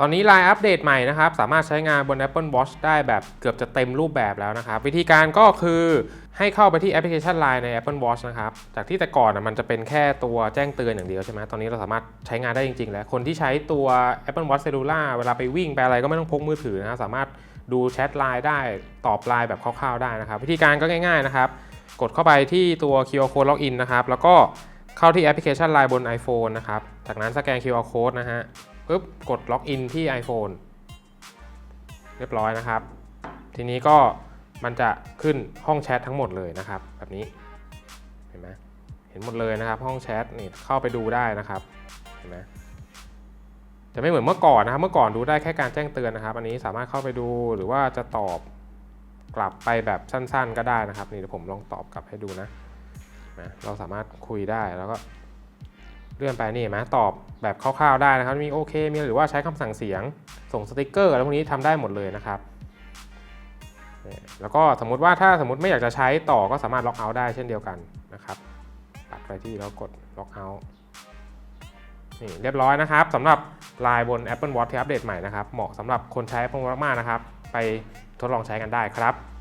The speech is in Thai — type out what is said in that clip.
ตอนนี้ Line อัปเดตใหม่นะครับ สามารถใช้งานบน Apple Watch ได้แบบเกือบจะเต็มรูปแบบแล้วนะครับ วิธีการก็คือให้เข้าไปที่แอปพลิเคชัน Line ใน Apple Watch นะครับ จากที่แต่ก่อนมันจะเป็นแค่ตัวแจ้งเตือนอย่างเดียวใช่ไหมตอนนี้เราสามารถใช้งานได้จริง ๆ แล้ว คนที่ใช้ตัว Apple Watch Cellular เวลาไปวิ่งไปอะไรก็ไม่ต้องพกมือถือนะสามารถดูแชทไลน์ได้ตอบไลน์แบบคร่าวๆได้นะครับ วิธีการก็ง่าย ๆนะครับ กดเข้าไปที่ตัว QR Code Login นะครับแล้วก็เข้าที่แอปพลิเคชัน Line บน iPhone นะครับจากนั้นสแกน QR Code นะฮะ ปุ๊บกดล็อกอินที่ iPhone เรียบร้อยนะครับ ทีนี้ก็มันจะขึ้นห้องแชททั้งหมดเลยนะครับ แบบนี้เห็นไหมเห็นหมดเลยนะครับ ห้องแชทนี่เข้าไปดูได้นะครับเห็นไหมจะไม่เหมือนเมื่อก่อนนะครับ เมื่อก่อนดูได้แค่การแจ้งเตือนนะครับ อันนี้สามารถเข้าไปดูหรือว่าจะตอบกลับไปแบบสั้น ๆ ก็ได้นะครับ นี่เดี๋ยวผมลองตอบกลับให้ดูนะนะเราสามารถคุยได้แล้วก็ เลื่อนไปนี่เห็นไหมตอบแบบคร่าวๆได้นะครับ มีโอเค มีหรือว่าใช้คำสั่งเสียง ส่งสติกเกอร์อะไรพวกนี้ทำได้หมดเลยนะครับ แล้วก็สมมุติว่าถ้าสมมติไม่อยากจะใช้ต่อก็สามารถล็อกเอาท์ได้เช่นเดียวกันนะครับ ปัดไปที่แล้วกดล็อกเอาท์นี่เรียบร้อยนะครับสำหรับลายบน Apple Watch ที่อัปเดตใหม่นะครับ เหมาะสำหรับคนใช้ Apple Watch มากๆนะครับ ไปทดลองใช้กันได้ครับ